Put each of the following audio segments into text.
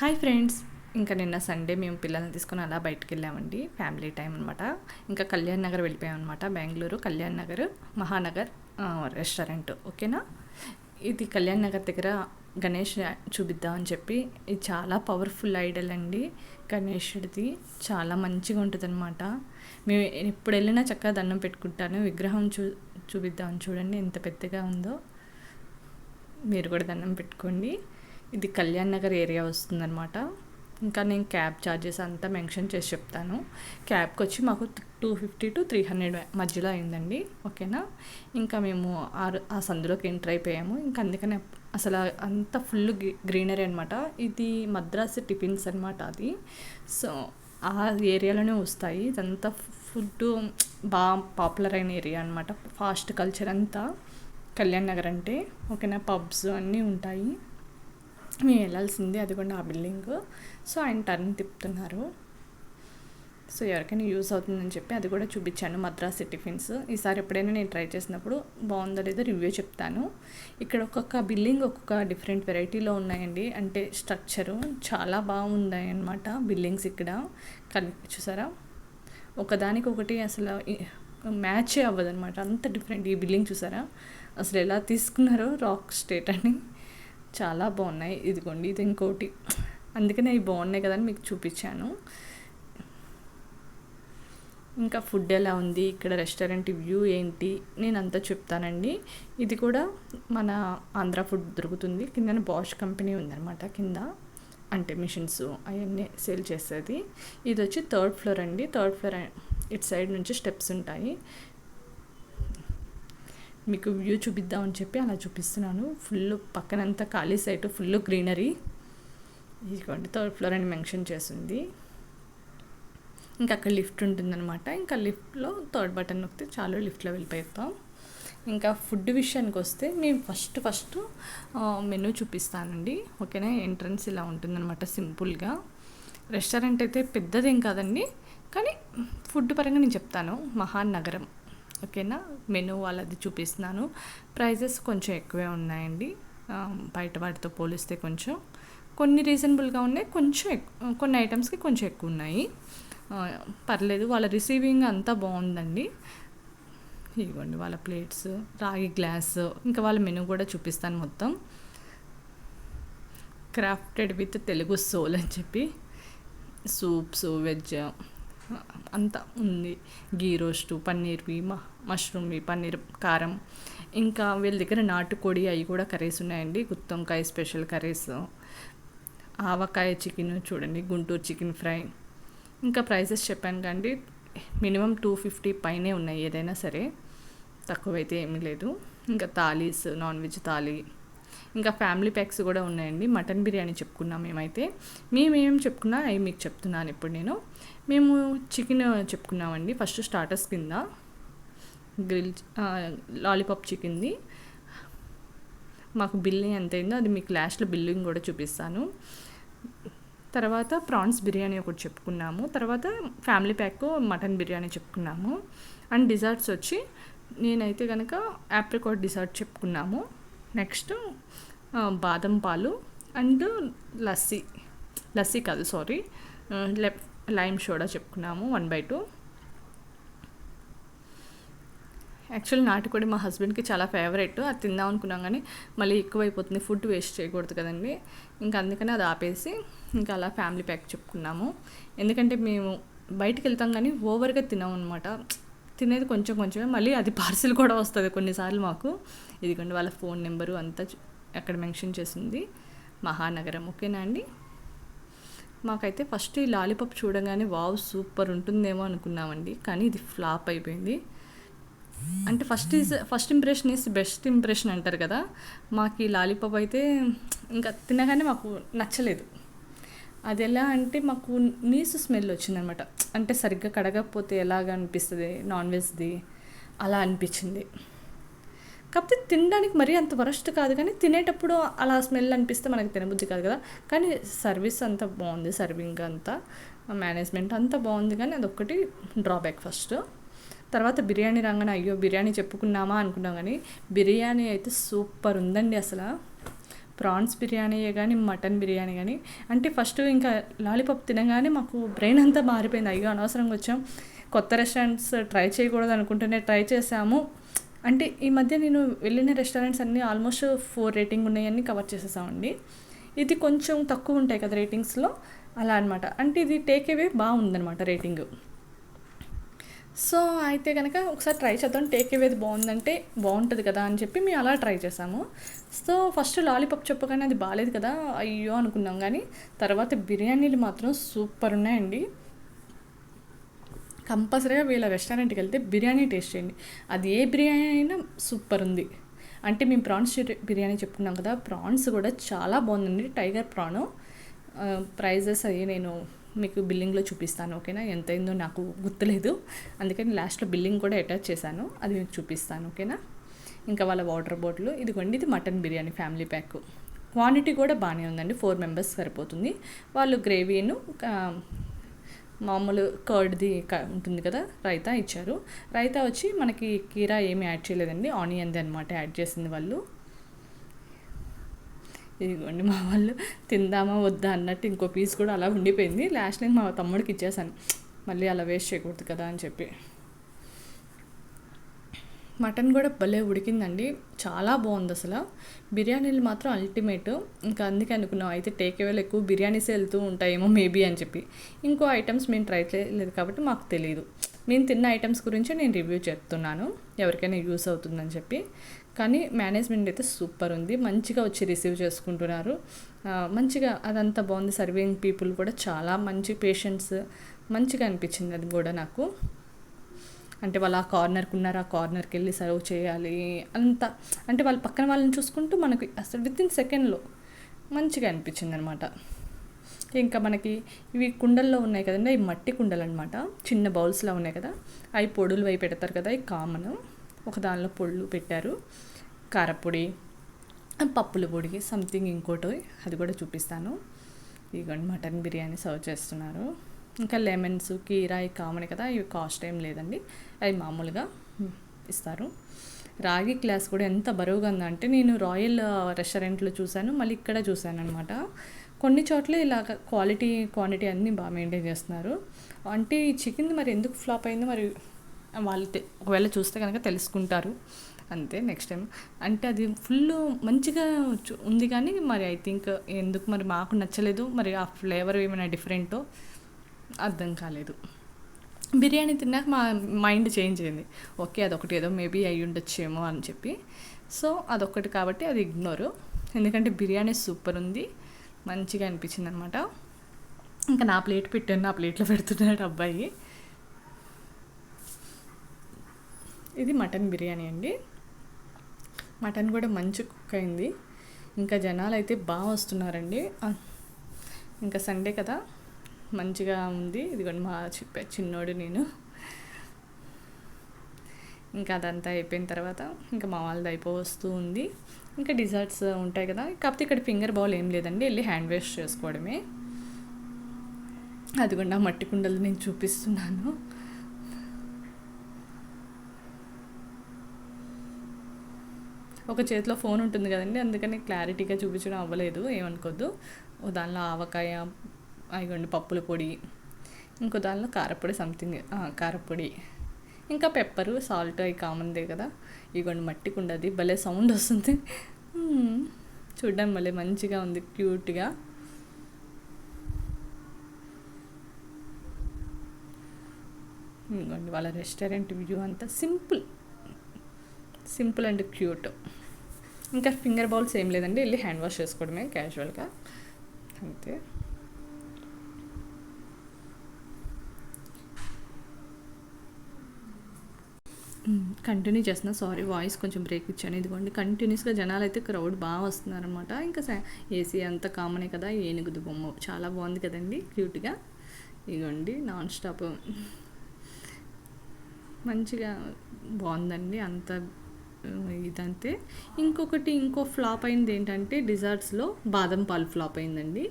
Hi friends. ఇంకా నిన్న Sunday మేము పిల్లల్ని తీసుకొని అలా బయటకు వెళ్ళామండి ఫ్యామిలీ టైం అనమాట ఇంకా కళ్యాణ్ నగర్ వెళ్ళిపోయామన్నమాట. బెంగళూరు కళ్యాణ్ నగర్ మహానగర్ రెస్టారెంట్. ఓకేనా? ఇది కళ్యాణ్ నగర్ దగ్గర గణేష్ చూపిద్దామని చెప్పి. ఇది చాలా పవర్ఫుల్ ఐడల్ అండి. గణేషుడిది చాలా మంచిగా ఉంటుంది అనమాట మేము ఎప్పుడు వెళ్ళినా చక్కగా దండం పెట్టుకుంటాను. విగ్రహం చూ చూపిద్దామని చూడండి ఎంత పెద్దగా ఉందో. మీరు కూడా దండం పెట్టుకోండి. ఇది కళ్యాణ్ నగర్ ఏరియా వస్తుందన్నమాట. ఇంకా నేను క్యాబ్ ఛార్జెస్ అంతా మెన్షన్ చేసి చెప్తాను. క్యాబ్కి వచ్చి మాకు two fifty to three hundred మధ్యలో అయిందండి. ఓకేనా? ఇంకా మేము ఆ ఆ సందులోకి ఎంటర్ అయిపోయాము. ఇంకా అందుకనే అసలు అంత ఫుల్ గ్రీనరీ అనమాట ఇది మద్రాసు టిఫిన్స్ అనమాట అది. సో ఆ ఏరియాలోనే వస్తాయి. ఇదంతా ఫుడ్ బాగా పాపులర్ అయిన ఏరియా అనమాట ఫాస్ట్ కల్చర్ అంతా కళ్యాణ్ నగర్ అంటే. ఓకేనా? పబ్స్ అన్నీ ఉంటాయి. మేము వెళ్ళాల్సింది అది కూడా ఆ బిల్డింగ్. సో ఆయన టర్న్ తిప్పుతున్నారు. సో ఎవరికైనా యూస్ అవుతుందని చెప్పి అది కూడా చూపించాను మద్రాసి టిఫిన్స్. ఈసారి ఎప్పుడైనా నేను ట్రై చేసినప్పుడు బాగుందో లేదో రివ్యూ చెప్తాను. ఇక్కడ ఒక్కొక్క బిల్డింగ్ ఒక్కొక్క డిఫరెంట్ వెరైటీలో ఉన్నాయండి. అంటే స్ట్రక్చరు చాలా బాగున్నాయి అనమాట బిల్డింగ్స్ ఇక్కడ. కనిపి చూసారా? ఒకదానికి ఒకటి అసలు మ్యాచే అవ్వదు అనమాట అంత డిఫరెంట్ ఈ బిల్డింగ్ చూసారా? అసలు ఎలా తీసుకున్నారో రాక్ స్టేట్ అని. చాలా బాగున్నాయి. ఇదిగోండి ఇది ఇంకోటి. అందుకనే ఇవి బాగున్నాయి కదా అని మీకు చూపించాను. ఇంకా ఫుడ్ ఎలా ఉంది? ఇక్కడ రెస్టారెంట్ వ్యూ ఏంటి? నేను అంతా చెప్తానండి. ఇది కూడా మన ఆంధ్ర ఫుడ్ దొరుకుతుంది. కింద బాష్ కంపెనీ ఉందన్నమాట కింద. అంటే మిషన్స్ అవన్నీ సేల్ చేసేది. ఇది వచ్చి థర్డ్ ఫ్లోర్ అండి. థర్డ్ ఫ్లోర్ ఇటు సైడ్ నుంచి స్టెప్స్ ఉంటాయి. మీకు వ్యూ చూపిద్దామని చెప్పి అలా చూపిస్తున్నాను. ఫుల్ పక్కనంతా ఖాళీ సైట్ ఫుల్ గ్రీనరీ ఇదిగోండి థర్డ్ ఫ్లోర్ అని మెన్షన్ చేసింది ఇంకా అక్కడ లిఫ్ట్ ఉంటుందన్నమాట. ఇంకా లిఫ్ట్లో థర్డ్ బటన్ నొక్కితే చాలు లిఫ్ట్లో వెళ్ళిపోతాం ఇంకా ఫుడ్ విషయానికి వస్తే మేము ఫస్ట్ ఫస్ట్ మెనూ చూపిస్తానండి. ఓకేనా? ఎంట్రన్స్ ఇలా ఉంటుందన్నమాట సింపుల్గా రెస్టారెంట్ అయితే పెద్దదేం కాదండి. కానీ ఫుడ్ పరంగా నేను చెప్తాను. మహాన్ నగరం ఓకేనా? మెనూ వాళ్ళది చూపిస్తున్నాను. ప్రైజెస్ కొంచెం ఎక్కువే ఉన్నాయండి. బయట వాటితో పోలిస్తే కొంచెం కొన్ని రీజనబుల్గా ఉన్నాయి కొంచెం ఎక్కు- కొన్ని ఐటమ్స్కి కొంచెం ఎక్కువ ఉన్నాయి. పర్లేదు వాళ్ళ రిసీవింగ్ అంతా బాగుందండి. ఇదిగోండి వాళ్ళ ప్లేట్స్ రాగి గ్లాస్ ఇంకా వాళ్ళ మెనూ కూడా చూపిస్తాను మొత్తం. క్రాఫ్టెడ్ విత్ తెలుగు సోల్ అని చెప్పి సూప్స్ వెజ్ అంతా ఉంది. గీ రోస్టు పన్నీర్వి మా మష్రూమ్ పన్నీర్ కారం ఇంకా వీళ్ళ దగ్గర నాటుకోడి అవి కూడా కర్రీస్ ఉన్నాయండి. గుత్తొంకాయ స్పెషల్ కర్రీస్. ఆవకాయ చికెన్ చూడండి గుంటూరు చికెన్ ఫ్రై. ఇంకా ప్రైసెస్ చెప్పాను కండి మినిమం టూ ఫిఫ్టీ పైనే ఉన్నాయి ఏదైనా సరే. తక్కువైతే ఏమీ లేదు. ఇంకా థాలీస్ నాన్ వెజ్ థాలీ. ఇంకా ఫ్యామిలీ ప్యాక్స్ కూడా ఉన్నాయండి. మటన్ బిర్యానీ చెప్పుకున్నాం మేమైతే. మేమేం చెప్పుకున్నా అవి మీకు చెప్తున్నాను ఇప్పుడు నేను. మేము చికెన్ చెప్పుకున్నామండి ఫస్ట్ స్టార్టర్స్ కింద. గ్రిల్ లాలీపాప్ చికెన్ది. మాకు బిల్లింగ్ ఎంత అయిందో అది మీకు లాస్ట్లో బిల్లింగ్ కూడా చూపిస్తాను. తర్వాత ప్రాన్స్ బిర్యానీ ఒకటి చెప్పుకున్నాము. తర్వాత ఫ్యామిలీ ప్యాక్ మటన్ బిర్యానీ చెప్పుకున్నాము. అండ్ డిజర్ట్స్ వచ్చి నేనైతే కనుక యాప్రికాట్ డిజర్ట్ చెప్పుకున్నాము. నెక్స్ట్ బాదం పాలు అండ్ లస్సీ. లస్సీ కాదు సారీ. లైమ్ సోడా చెప్పుకున్నాము వన్ బై టూ. యాక్చువల్ నాటుకోడి మా హస్బెండ్కి చాలా ఫేవరెట్. అది తిందాం అనుకున్నాం కానీ మళ్ళీ ఎక్కువైపోతుంది. ఫుడ్ వేస్ట్ చేయకూడదు కదండి. ఇంకా అందుకని అది ఆపేసి ఇంకా అలా ఫ్యామిలీ ప్యాక్ చెప్పుకున్నాము. ఎందుకంటే మేము బయటకు వెళ్తాం కానీ ఓవర్గా తినాం అనమాట తినేది కొంచెం కొంచెమే. మళ్ళీ అది పార్సిల్ కూడా వస్తుంది కొన్నిసార్లు మాకు. ఇదిగోండి వాళ్ళ ఫోన్ నెంబరు అంతా అక్కడ మెన్షన్ చేసింది. మహానగరం. ఓకేనా అండి? మాకైతే ఫస్ట్ ఈ లాలీపాప్ చూడగానే వావ్ సూపర్ ఉంటుందేమో అనుకున్నామండి. కానీ ఇది ఫ్లాప్ అయిపోయింది. అంటే first is first impression is best impression అంటారు కదా. మాకు ఈ లాలీపాప్ అయితే ఇంకా తినగానే మాకు నచ్చలేదు. అది ఎలా అంటే మాకు నీసు స్మెల్ వచ్చిందనమాట. అంటే సరిగ్గా కడగకపోతే ఎలాగ అనిపిస్తుంది నాన్ వెజ్ది? అలా అనిపించింది. కాకపోతే తినడానికి మరీ అంత వరస్ట్ కాదు కానీ తినేటప్పుడు అలా స్మెల్ అనిపిస్తే మనకి తినబుద్ధి కాదు కదా. కానీ సర్వీస్ అంతా బాగుంది సర్వింగ్ అంతా మేనేజ్మెంట్ అంతా బాగుంది కానీ అదొక్కటి డ్రాబ్యాక్ ఫస్ట్. తర్వాత బిర్యానీ రాగానే అయ్యో బిర్యానీ చెప్పుకున్నామా? అనుకున్నాం కానీ బిర్యానీ అయితే సూపర్ ఉందండి అసలు. ప్రాన్స్ బిర్యానీయే కానీ మటన్ బిర్యానీ కానీ. అంటే ఫస్ట్ ఇంకా లాలీపాప్ తినగానే మాకు బ్రెయిన్ అంతా మారిపోయింది. అయ్యో అనవసరంగా వచ్చాం. కొత్త రెస్టారెంట్స్ ట్రై చేయకూడదు అనుకుంటేనే ట్రై చేసాము అంటే ఈ మధ్య నేను వెళ్ళిన రెస్టారెంట్స్ అన్నీ ఆల్మోస్ట్ ఫోర్ రేటింగ్ ఉన్నాయన్నీ కవర్ చేసేసామండి. ఇది కొంచెం తక్కువ ఉంటాయి కదా రేటింగ్స్లో. అలా అనమాట అంటే ఇది టేక్ అవే బాగుందనమాట రేటింగ్. సో అయితే కనుక ఒకసారి ట్రై చేద్దాం. టేక్ అవేది బాగుందంటే బాగుంటుంది కదా అని చెప్పి మేము అలా ట్రై చేసాము. సో ఫస్ట్ లాలీపాప్ చెప్పగానే అది బాగాలేదు కదా అయ్యో అనుకున్నాం కానీ తర్వాత బిర్యానీలు మాత్రం సూపర్ ఉన్నాయండి. కంపల్సరీగా వీళ్ళ రెస్టారెంట్కి వెళ్తే బిర్యానీ టేస్ట్ చేయండి. అది ఏ బిర్యానీ అయినా సూపర్ ఉంది. అంటే మేము ప్రాన్స్ బిర్యానీ చెప్పుకున్నాం కదా ప్రాన్స్ కూడా చాలా బాగుందండి టైగర్ ప్రాను. ప్రైజెస్ అవి నేను మీకు బిల్లింగ్లో చూపిస్తాను ఓకేనా? ఎంత అయిందో నాకు గుర్తులేదు. అందుకని లాస్ట్లో బిల్లింగ్ కూడా అటాచ్ చేశాను. అది మీకు చూపిస్తాను ఓకేనా? ఇంకా వాళ్ళ వాటర్ బాటిల్. ఇదిగోండి ఇది mutton biryani family pack. Quantity కూడా బాగానే ఉందండి. ఫోర్ మెంబర్స్ సరిపోతుంది. వాళ్ళు గ్రేవీను మామూలు కర్డ్ది ఉంటుంది కదా రైతా ఇచ్చారు. రైతా వచ్చి మనకి కీరా ఏమీ యాడ్ చేయలేదండి. ఆనియన్ది అనమాట యాడ్ చేసింది వాళ్ళు. ఇదిగోండి మా వాళ్ళు తిందామా వద్దా అన్నట్టు ఇంకో పీస్ కూడా అలా ఉండిపోయింది. లాస్ట్ నేను మా తమ్ముడికి ఇచ్చేసాను. మళ్ళీ అలా వేస్ట్ చేయకూడదు కదా అని చెప్పి. మటన్ కూడా భలే ఉడికిందండి. చాలా బాగుంది అసలు. బిర్యానీలు మాత్రం అల్టిమేట్ ఇంకా అందుకే అనుకున్నాం అయితే టేక్ ఎక్కువ బిర్యానీసే వెళ్తూ ఉంటాయేమో మేబీ అని చెప్పి. ఇంకో ఐటమ్స్ మేము ట్రై చేయలేదు కాబట్టి మాకు తెలియదు మేము తిన్న ఐటమ్స్ గురించి నేను రివ్యూ చెప్తున్నాను ఎవరికైనా యూస్ అవుతుందని చెప్పి. కానీ మేనేజ్మెంట్ అయితే సూపర్ ఉంది. మంచిగా వచ్చి రిసీవ్ చేసుకుంటున్నారు. మంచిగా అదంతా బాగుంది. సర్వింగ్ పీపుల్ కూడా చాలా మంచి పేషెంట్స్ మంచిగా అనిపించింది అది కూడా నాకు. అంటే వాళ్ళు ఆ కార్నర్కి ఉన్నారు. ఆ కార్నర్కి వెళ్ళి సర్వ్ చేయాలి. అంత అంటే వాళ్ళ పక్కన వాళ్ళని చూసుకుంటూ మనకి అసలు విత్ ఇన్ సెకండ్లో మంచిగా అనిపించింది అనమాట ఇంకా మనకి ఇవి కుండల్లో ఉన్నాయి కదండి. అవి మట్టి కుండలు అనమాట చిన్న బౌల్స్లో ఉన్నాయి కదా. అవి పొడులు అవి పెడతారు కదా. అవి కామన్. ఒక దానిలో పొళ్ళు పెట్టారు. కారపొడి పప్పుల పొడి సంథింగ్ ఇంకోటి అది కూడా చూపిస్తాను. ఇదిగోండి మటన్ బిర్యానీ సర్వ్ చేస్తున్నారు. ఇంకా లెమన్స్ కీరా ఇవి కామన్ కదా ఇవి కాస్ట్ ఏం లేదండి. అవి మామూలుగా ఇస్తారు. రాగి గ్లాస్ కూడా ఎంత బరువుగా ఉందంటే నేను రాయల్ రెస్టారెంట్లో చూశాను మళ్ళీ ఇక్కడ చూశాను అనమాట కొన్ని చోట్ల ఇలాగ క్వాలిటీ క్వాంటిటీ అన్నీ బాగా మెయింటైన్ చేస్తున్నారు. అంటే ఈ చికెన్ మరి ఎందుకు ఫ్లాప్ అయిందో? మరి వాళ్ళు ఒకవేళ చూస్తే కనుక తెలుసుకుంటారు. అంతే నెక్స్ట్ టైం అంటే అది ఫుల్ మంచిగా ఉంది కానీ మరి ఐ థింక్ ఎందుకు మరి మాకు నచ్చలేదు. మరి ఆ ఫ్లేవర్ ఏమైనా డిఫరెంటో అర్థం కాలేదు. బిర్యానీ తిన్నాక మా మైండ్ చేంజ్ అయింది. ఓకే అదొకటి ఏదో మేబీ అయ్యి ఉండొచ్చేమో అని చెప్పి. సో అదొకటి కాబట్టి అది ఇగ్నోరు ఎందుకంటే బిర్యానీ సూపర్ ఉంది. మంచిగా అనిపించింది అనమాట ఇంకా నా ప్లేట్ పెట్టాను. నా ప్లేట్లో పెడుతున్నాడు అబ్బాయి. ఇది మటన్ బిర్యానీ అండి. మటన్ కూడా మంచి కుక్ అయింది. ఇంకా జనాలు అయితే బాగా వస్తున్నారండి. ఇంకా సండే కదా. మంచిగా ఉంది. ఇదిగోండి మా చెప్పా చిన్నోడు నేను. ఇంకా అదంతా అయిపోయిన తర్వాత ఇంకా మా వాళ్ళది అయిపో వస్తూ ఉంది. ఇంకా డిజర్ట్స్ ఉంటాయి కదా. కాకపోతే ఇక్కడ ఫింగర్ బౌల్ ఏం లేదండి. వెళ్ళి హ్యాండ్ వాష్ చేసుకోవడమే. అదిగోండి ఆ మట్టి కుండలు నేను చూపిస్తున్నాను. ఒక చేతిలో ఫోన్ ఉంటుంది కదండి అందుకని క్లారిటీగా చూపించడం అవ్వలేదు ఏమనుకోద్దు. దానిలో ఆవకాయ అయిగోండి పప్పుల పొడి ఇంకో దానిలో కారపొడి సంథింగ్ కారపొడి. ఇంకా పెప్పరు సాల్ట్ అవి కామన్దే కదా ఇగోండి మట్టి కుండది భలే సౌండ్ వస్తుంది. చూడడం భలే మంచిగా ఉంది క్యూట్గా. ఇదిగోండి వాళ్ళ రెస్టారెంట్ వ్యూ అంతా సింపుల్. Simple and cute. ఇంకా ఫింగర్ బౌల్స్ ఏం లేదండి వెళ్ళి హ్యాండ్ వాష్ చేసుకోవడమే క్యాజువల్గా. అంతే. కంటిన్యూ చేస్తున్నా. సారీ వాయిస్ కొంచెం బ్రేక్ ఇచ్చాను. ఇదిగోండి కంటిన్యూస్గా జనాలు అయితే క్రౌడ్ బాగా వస్తున్నారనమాట ఇంకా ఏసీ అంతా కామనే కదా ఏనుగుది బొమ్మ. చాలా బాగుంది కదండి క్యూట్గా ఇదిగోండి నాన్ స్టాప్ మంచిగా బాగుందండి. అంత ఇదంతే ఇంకొకటి ఇంకో ఫ్లాప్ అయింది ఏంటంటే డిజర్ట్స్లో బాదం పాలు ఫ్లాప్ అయిందండి.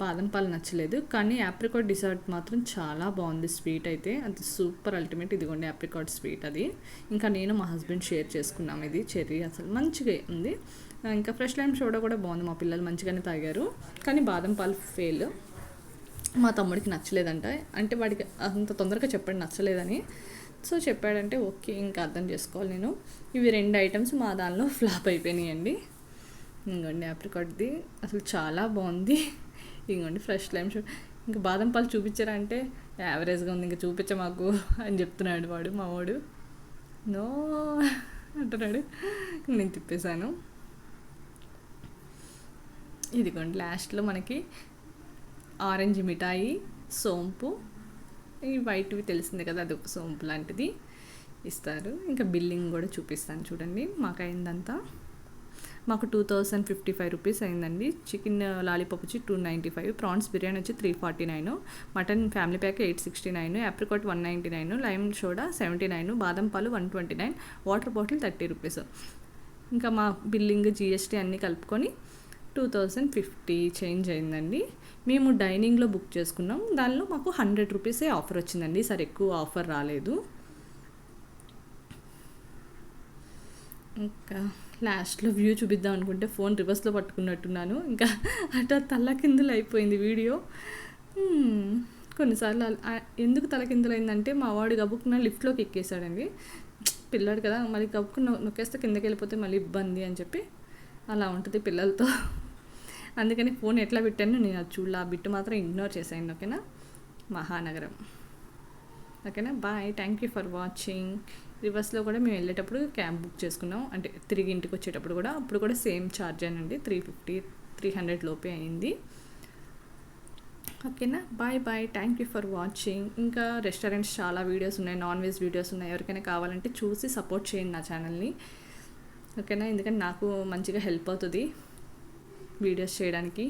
బాదం పాలు నచ్చలేదు. కానీ యాప్రికాట్ డిజర్ట్ మాత్రం చాలా బాగుంది స్వీట్ అయితే. అది సూపర్ అల్టిమేట్. ఇదిగోండి యాప్రికాట్ స్వీట్ అది. ఇంకా నేను మా హస్బెండ్ షేర్ చేసుకున్నాం ఇది. చెర్రీ అసలు మంచిగా ఉంది. ఇంకా ఫ్రెష్ లైమ్ సోడా కూడా బాగుంది. మా పిల్లలు మంచిగానే తాగారు. కానీ బాదం పాలు ఫెయిల్. మా తమ్ముడికి నచ్చలేదంట. అంటే వాడికి అంత తొందరగా చెప్పండి నచ్చలేదని. సో చెప్పాడంటే ఓకే ఇంకా అర్థం చేసుకోవాలి నేను. ఇవి రెండు ఐటమ్స్ మా దానిలో ఫ్లాప్ అయిపోయినాయండి. ఇంకోండి ఆప్రికాట్ది అసలు చాలా బాగుంది. ఇంకోండి ఫ్రెష్ లైమ్ షో ఇంకా బాదం పాలు చూపించారా అంటే యావరేజ్గా ఉంది ఇంకా చూపించ మాకు అని చెప్తున్నాడు వాడు మా వాడు. నో అంటున్నాడు. నేను తిప్పేశాను. ఇదిగోండి లాస్ట్లో మనకి ఆరెంజ్ మిఠాయి సోంపు ఈ వైట్వి తెలిసిందే కదా అది ఒక సోంపు లాంటిది ఇస్తారు. ఇంకా బిల్లింగ్ కూడా చూపిస్తాను చూడండి మాకు అయిందంతా. మాకు two thousand fifty five rupees అయిందండి. చికెన్ లాలీపాప్ వచ్చి two ninety five prawns biryani వచ్చి three forty nine mutton family pack eight sixty nine apricot one ninety nine lime soda seventy nine బాదం పాలు one twenty nine water bottle thirty rupees. ఇంకా మా billing GST అన్నీ కలుపుకొని two thousand fifty change అయిందండి. మేము డైనింగ్లో book చేసుకున్నాం. దానిలో మాకు హండ్రెడ్ రూపీసే ఆఫర్ వచ్చిందండి. సరే ఎక్కువ ఆఫర్ రాలేదు. ఇంకా లాస్ట్లో వ్యూ చూపిద్దాం అనుకుంటే ఫోన్ రివర్స్లో పట్టుకున్నట్టున్నాను. ఇంకా అటు తల్లకిందులు అయిపోయింది వీడియో. కొన్నిసార్లు ఎందుకు తల అయిందంటే మా వాడు గబుక్కున లిఫ్ట్లోకి ఎక్కేసాడండి పిల్లాడు కదా మళ్ళీ గబుక్కున నొక్కేస్తే కిందకి వెళ్ళిపోతే మళ్ళీ ఇబ్బంది అని చెప్పి అలా ఉంటుంది పిల్లలతో. అందుకని ఫోన్ ఎట్లా పెట్టాను నేను అది చూడలే. ఆ బిట్టు మాత్రం ఇగ్నోర్ చేసాను ఓకేనా? మహానగరం. ఓకేనా? Bye. Thank you for watching రివర్స్లో కూడా మేము వెళ్ళేటప్పుడు క్యాబ్ బుక్ చేసుకున్నాం. అంటే తిరిగి ఇంటికి వచ్చేటప్పుడు కూడా. అప్పుడు కూడా సేమ్ ఛార్జ్ అండి త్రీ ఫిఫ్టీ త్రీ హండ్రెడ్ లోపే అయింది. ఓకేనా? Bye bye. Thank you for watching ఇంకా రెస్టారెంట్స్ చాలా వీడియోస్ ఉన్నాయి. నాన్ వెజ్ వీడియోస్ ఉన్నాయి. ఎవరికైనా కావాలంటే చూసి సపోర్ట్ చేయండి నా ఛానల్ని. ఓకేనా? ఎందుకంటే నాకు మంచిగా హెల్ప్ అవుతుంది. వీడియోస్ చేయడానికి